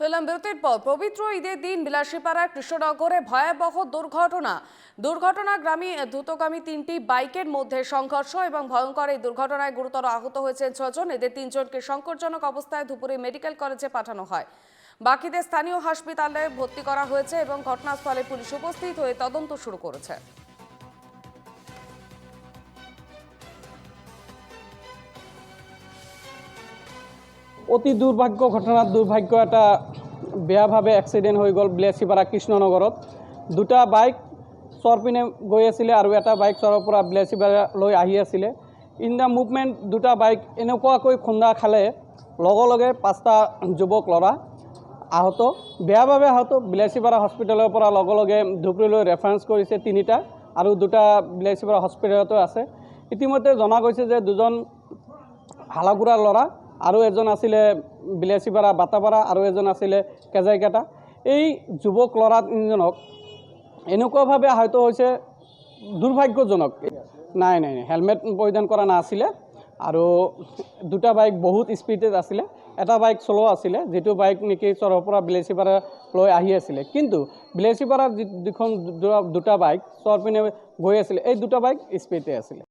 Film বিরতির পর পবিত্র ঈদের দিন বিলাসীপাড়ার কৃষ্ণনগরে ভয়াবহ দুর্ঘটনা। দুর্ঘটনা গ্রামী দ্রুতগামী তিনটি বাইকের মধ্যে সংঘর্ষ এবং ভয়ঙ্কর এই দুর্ঘটনায় গুরুতর আহত হয়েছেন ছজন এদের তিনজনকে সংকটজনক অবস্থায় ধুপুরি মেডিকেল কলেজে পাঠানো হয়। বাকিদের স্থানীয় হাসপাতালে ভর্তি করা হয়েছে এবং ঘটনাস্থলে পুলিশ উপস্থিত হয়ে তদন্ত শুরু করেছে। অতি দুৰ্ভাগ্য ঘটনাত দুৰ্ভাগ্য এটা বেয়াভাৱে এক্সিডেণ্ট হৈ গ'ল বিলাচীপাৰা কৃষ্ণনগৰত। দুটা বাইক চৰ পিনে গৈ আছিলে আৰু এটা বাইক চৰৰ পৰা বিলাচীপাৰালৈ আহি আছিলে। ইন দ্য মুভমেণ্ট দুটা বাইক এনেকুৱাকৈ খুন্দা খালে, লগে লগে পাঁচটা যুৱক ল'ৰা আহত। বেয়াভাৱে আহত, বিলাচীপাৰা হস্পিটেলৰ পৰা লগে লগে ধুবুৰীলৈ ৰেফাৰেঞ্চ কৰিছে তিনিটা আৰু দুটা বিলাচীপাৰা হস্পিটেলতো আছে। ইতিমধ্যে জনা গৈছে যে দুজন হালাগুৰাৰ ল'ৰা আৰু এজন আছিলে বিলাচীপাৰা বাটাপাৰা আৰু এজন আছিলে কেজাইকাটা। এই যুৱক ল'ৰা তিনিজনক এনেকুৱাভাৱে আহত হৈছে দুৰ্ভাগ্যজনক। নাই নাই হেলমেট পৰিধান কৰা নাছিলে আৰু দুটা বাইক বহুত স্পীডত আছিলে। এটা বাইক শ্ল' আছিলে যিটো বাইক নেকি চৰৰ পৰা বিলাচীপাৰালৈ আহি আছিলে। কিন্তু বিলাচীপাৰাৰ যি যিখন দু- দুটা বাইক চৰ পিনে গৈ আছিলে এই দুটা বাইক স্পীডে আছিলে।